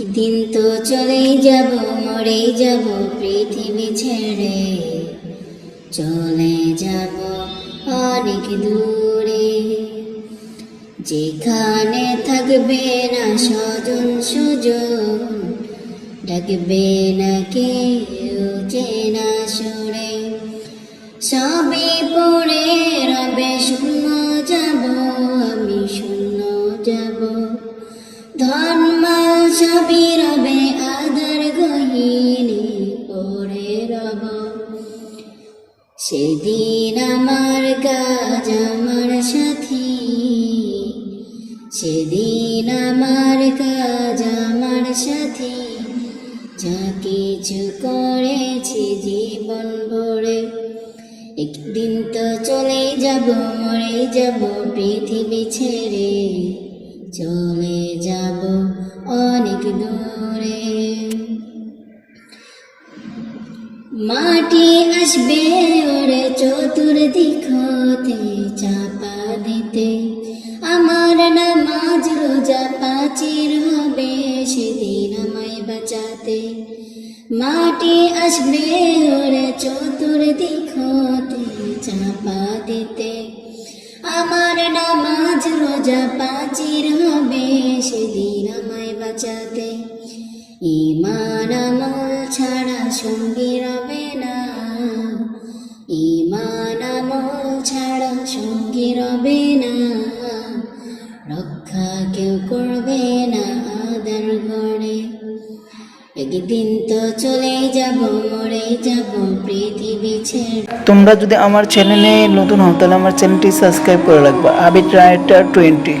দিন তো চলেই যাব, মরে যাব, পৃথিবী ছেড়ে। চলে যাব অনেক দূরে। যেখানে থাকবে না স্বজন সুজন, ডাকবে না কেউ চেনা সুরে। সবই পড়ে রবে শূন্য সবই রবে আদর গহিনী, পড়ে রব। সেদিন আমার কাজ আমার সাথী, সেদিন আমার কাজ আমার সাথী। যা কিছু করেছি জীবন ভরে, একদিন তো চলে যাব, মরে যাব পৃথিবী ছেড়ে। চলে যাব মাটি আসবে ওরে চতুর্দিক হতে, চাপা দিতে। আমার নামাজ রোজা পাচির হবে সেদিন আমায় বাঁচাতে। মাটি আসবে ওরে চতুর্দিক হতে, চাপা দিতে। আমার নামাজ রোজা পাচির হবে সেদিন আমায় বাঁচাতে। ইমান আমল ছাড়া সঙ্গী সঙ্গী রবে না। রক্ষা কেউ করবে না আদার ঘরে। একদিন তো চলে যাব, মরে যাব, পৃথিবী ছেড়ে। তোমরা যদি আমার চ্যানেলে নতুন হও, তাহলে আমার চ্যানেলটি সাবস্ক্রাইব করে রাখবা। A bit writer twenty